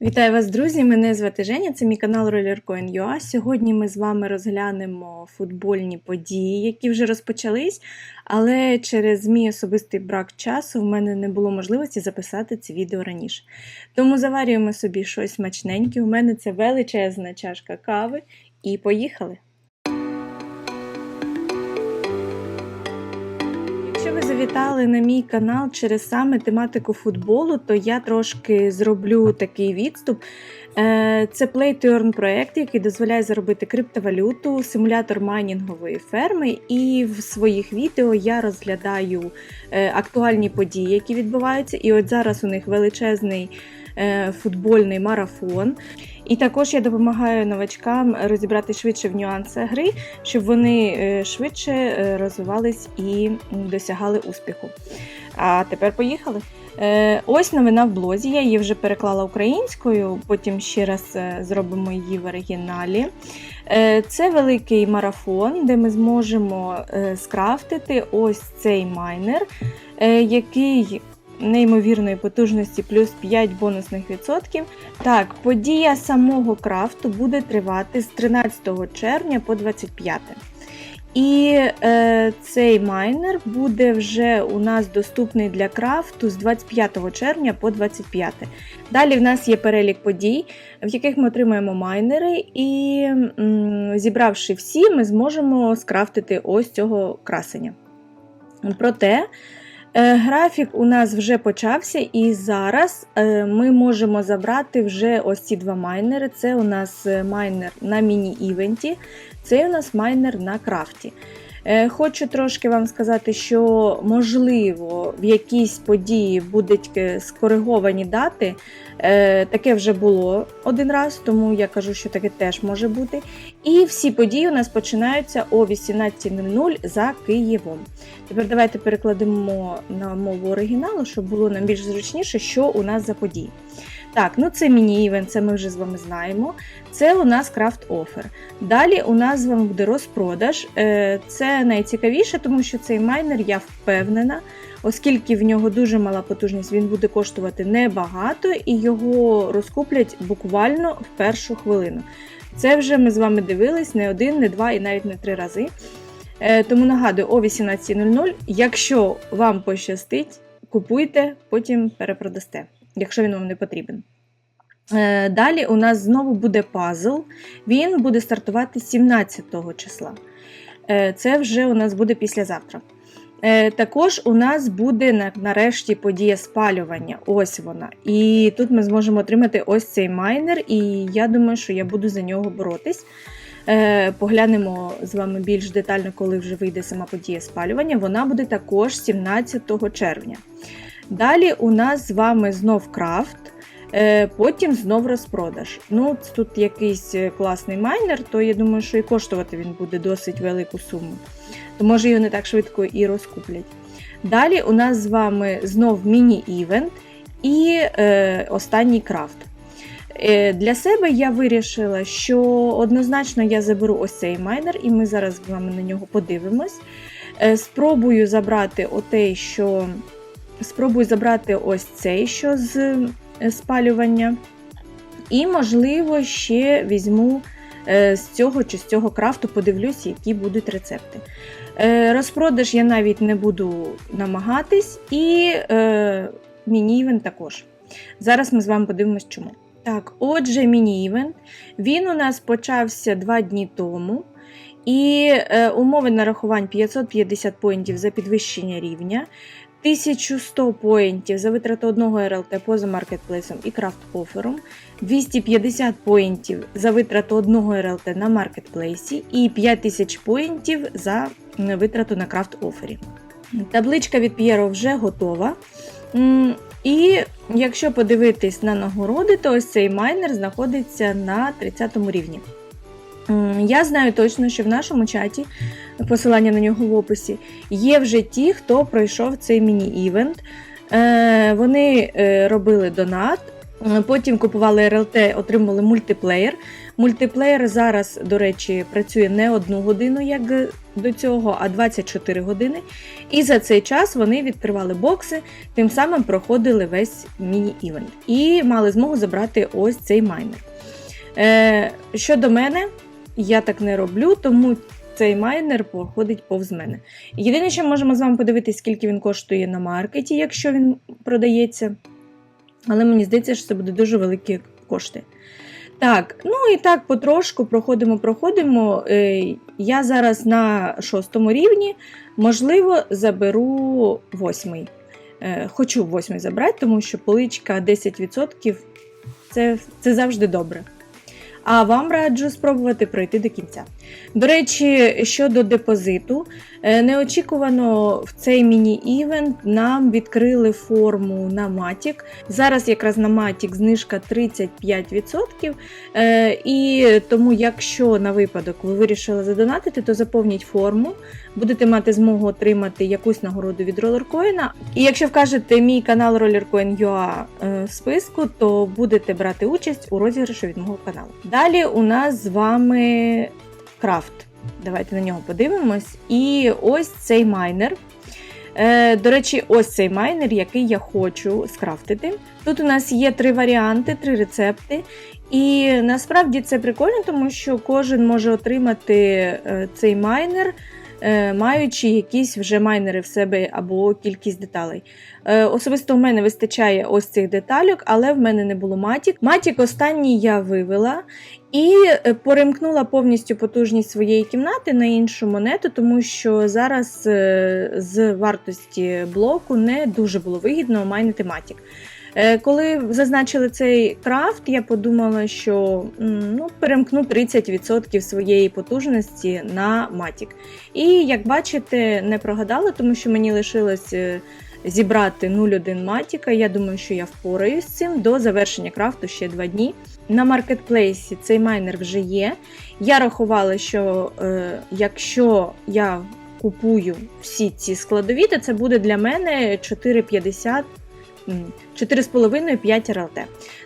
Вітаю вас, друзі! Мене звати Женя, це мій канал RollerCoin.ua. Сьогодні ми з вами розглянемо футбольні події, які вже розпочались, але через мій особистий брак часу в мене не було можливості записати це відео раніше. Тому заварюємо собі щось смачненьке. У мене це величезна чашка кави, і поїхали! Якщо ви завітали на мій канал через саме тематику футболу, то я трошки зроблю такий відступ. Е, Це Play to Earn проєкт, який дозволяє заробити криптовалюту, симулятор майнінгової ферми. І в своїх відео я розглядаю е, актуальні події, які відбуваються. І от зараз у них величезний е, футбольний марафон. І також я допомагаю новачкам розібрати швидше в нюанси гри, щоб вони е, швидше е, розвивались і досягали успіху. А тепер поїхали. Е, Ось новина в блозі. Я її вже переклала українською, потім ще раз зробимо її в оригіналі. Це великий марафон, де ми зможемо скрафтити ось цей майнер, який неймовірної потужності плюс 5 бонусних відсотків. Так, подія самого крафту буде тривати з 13 червня по 25. І е, цей майнер буде вже у нас доступний для крафту з 25 червня по 25. Далі в нас є перелік подій, в яких ми отримаємо майнери, і м, зібравши всі, ми зможемо скрафтити ось цього красення. Проте Графік у нас вже почався, і зараз е, ми можемо забрати вже ось ці два майнери. Це у нас е, майнер на міні-івенті, це у нас майнер на крафті. Е, Хочу трошки вам сказати, що можливо в якійсь події будуть е, скориговані дати. Е, Таке вже було один раз, тому я кажу, що таке теж може бути. І всі події у нас починаються о 18.00 за Києвом. Тепер давайте перекладемо на мову оригіналу, щоб було нам більш зручніше, що у нас за події. Так, ну це міні-івент, це ми вже з вами знаємо. Це у нас крафт офер. Далі у нас з вами буде розпродаж. Е, Це найцікавіше, тому що цей майнер, я впевнена, оскільки в нього дуже мала потужність, він буде коштувати небагато і його розкуплять буквально в першу хвилину. Це вже ми з вами дивились не один, не два і навіть не три рази. Е, Тому нагадую, о 18.00, якщо вам пощастить, купуйте, потім перепродасте, якщо він вам не потрібен. Е, Далі у нас знову буде пазл. Він буде стартувати 17 числа. Е, Це вже у нас буде післязавтра. Е, Також у нас буде нарешті подія спалювання. Ось вона. І тут ми зможемо отримати ось цей майнер, і я думаю, що я буду за нього боротись. Поглянемо з вами більш детально, коли вже вийде сама подія спалювання. Вона буде також 17 червня. Далі у нас з вами знов крафт. Е, Потім знов розпродаж. Ну, тут якийсь е, класний майнер, то я думаю, що і коштувати він буде досить велику суму. То може його не так швидко і розкуплять. Далі у нас з вами знов міні-івент і е, останній крафт. Е, Для себе я вирішила, що однозначно я заберу ось цей майнер, і ми зараз з вами на нього подивимось. Е, Спробую забрати отей, що. Спробую забрати ось цей, що з е, спалювання. І, можливо, ще візьму е, з цього чи з цього крафту, подивлюсь, які будуть рецепти. Е, Розпродаж я навіть не буду намагатись, і е, міні-івент також. Зараз ми з вами подивимось, чому. Так, отже, міні-івент. Він у нас почався два дні тому. І е, умови нарахувань 550 поінтів за підвищення рівня, 1100 поінтів за витрату одного РЛТ поза маркетплейсом і крафт офером, 250 поінтів за витрату одного РЛТ на маркетплейсі і 5000 поінтів за витрату на крафт офері. Табличка від П'єро вже готова. І якщо подивитись на нагороди, то ось цей майнер знаходиться на 30 рівні. Я знаю точно, що в нашому чаті, посилання на нього в описі, є вже ті, хто пройшов цей міні-івент. Е, Вони е, робили донат Е, Потім купували РЛТ, отримали мультиплеєр. Мультиплеєр зараз, до речі, працює не одну годину, як до цього, а 24 години. І за цей час вони відкривали бокси, тим самим проходили весь міні-івент і мали змогу забрати ось цей майнер. Щодо мене, я так не роблю, тому цей майнер проходить повз мене. Єдине, що можемо з вами подивитися, скільки він коштує на маркеті, якщо він продається. Але мені здається, що це буде дуже великі кошти. Так, ну і так потрошку проходимо, проходимо. Е, Я зараз на шостому рівні, можливо, заберу восьмий. Е, Хочу восьмий забрати, тому що поличка 10% це, це завжди добре. А вам раджу спробувати пройти до кінця. До речі, щодо депозиту, е, неочікувано в цей міні-івент нам відкрили форму на Matic. Зараз якраз на Matic знижка 35%. Е, І тому, якщо на випадок ви вирішили задонатити, то заповніть форму, будете мати змогу отримати якусь нагороду від Rollercoin. І якщо вкажете мій канал Rollercoin.ua е, в списку, то будете брати участь у розіграші від мого каналу. Далі у нас з вами крафт. Давайте на нього подивимось. І ось цей майнер. Е, До речі, ось цей майнер, який я хочу скрафтити. Тут у нас є три варіанти, три рецепти. І насправді це прикольно, тому що кожен може отримати е, цей майнер, маючи якісь вже майнери в себе або кількість деталей. Е, Особисто в мене вистачає ось цих детальок, але в мене не було матік. Матік останній я вивела і е, перемкнула повністю потужність своєї кімнати на іншу монету, тому що зараз е, з вартості блоку не дуже було вигідно майнити матік. Е, Коли зазначили цей крафт, я подумала, що ну, перемкну 30% своєї потужності на матік. І як бачите, не прогадала, тому що мені лишилось е, зібрати 0,1 матіка. Я думаю, що я впораюсь з цим до завершення крафту ще 2 дні. На маркетплейсі цей майнер вже є. Я рахувала, що е, якщо я купую всі ці складові, то це буде для мене 4,50. М, 4,5-5 РЛТ.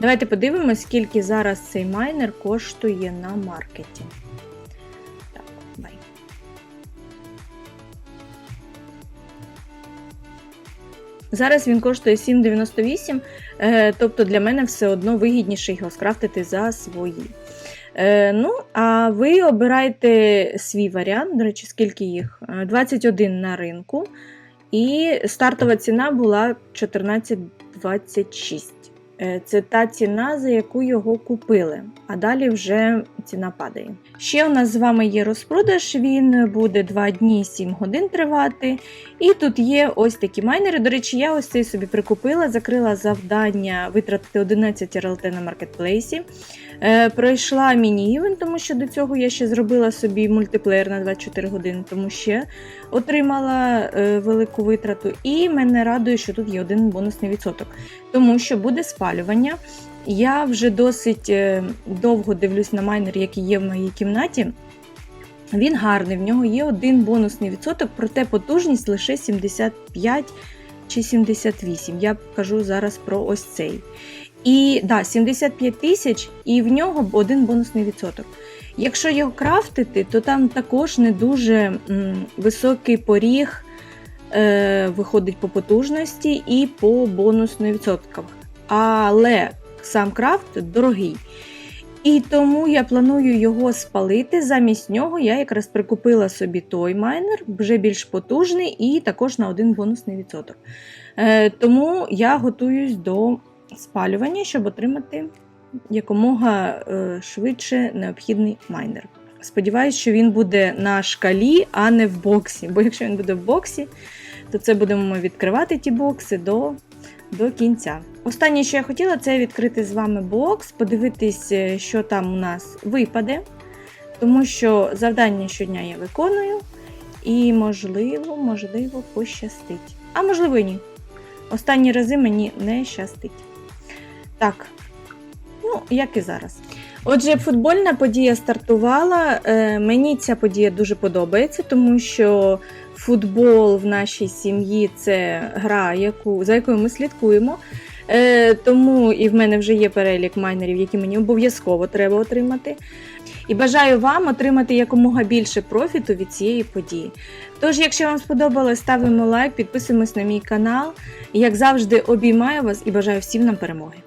Давайте подивимось, скільки зараз цей майнер коштує на маркеті. Зараз він коштує 7,98, е, тобто для мене все одно вигідніше його скрафтити за свої. Е, ну, а ви обирайте свій варіант, до речі, скільки їх? Е, 21 на ринку. І стартова ціна була 14,26. Е, Це та ціна, за яку його купили, а далі вже ціна падає. Ще у нас з вами є розпродаж, він буде 2 дні 7 годин тривати. І тут є ось такі майнери. До речі, я ось цей собі прикупила, закрила завдання витратити 11 РЛТ на маркетплейсі. Е, пройшла міні-івент, тому що до цього я ще зробила собі мультиплеєр на 24 години, тому ще отримала е, велику витрату. І мене радує, що тут є один бонусний відсоток, тому що буде спалювання. Я вже досить е, довго дивлюсь на майнер, який є в моїй кімнаті. Він гарний, в нього є один бонусний відсоток, проте потужність лише 75 чи 78. Я кажу зараз про ось цей. І да, 75 тисяч, і в нього один бонусний відсоток. Якщо його крафтити, то там також не дуже м, високий поріг е, виходить по потужності і по бонусних відсотках. Але сам крафт дорогий. І тому я планую його спалити. Замість нього я якраз прикупила собі той майнер, вже більш потужний, і також на один бонусний відсоток. Е, тому я готуюсь до спалювання, щоб отримати якомога е, швидше необхідний майнер. Сподіваюсь, що він буде на шкалі, а не в боксі. Бо якщо він буде в боксі, то це будемо відкривати ті бокси до, до кінця. Останнє, що я хотіла, це відкрити з вами бокс, подивитись, е, що там у нас випаде. Тому що завдання щодня я виконую, і, можливо, можливо, пощастить. А можливо, ні. Останні рази мені не щастить. Так, ну, як і зараз. Отже, футбольна подія стартувала. Е, Мені ця подія дуже подобається, тому що футбол в нашій сім'ї це гра, яку, за якою ми слідкуємо. Е, тому і в мене вже є перелік майнерів, які мені обов'язково треба отримати. І бажаю вам отримати якомога більше профіту від цієї події. Тож, якщо вам сподобалось, ставимо лайк, підписуємось на мій канал. Як завжди, обіймаю вас і бажаю всім нам перемоги.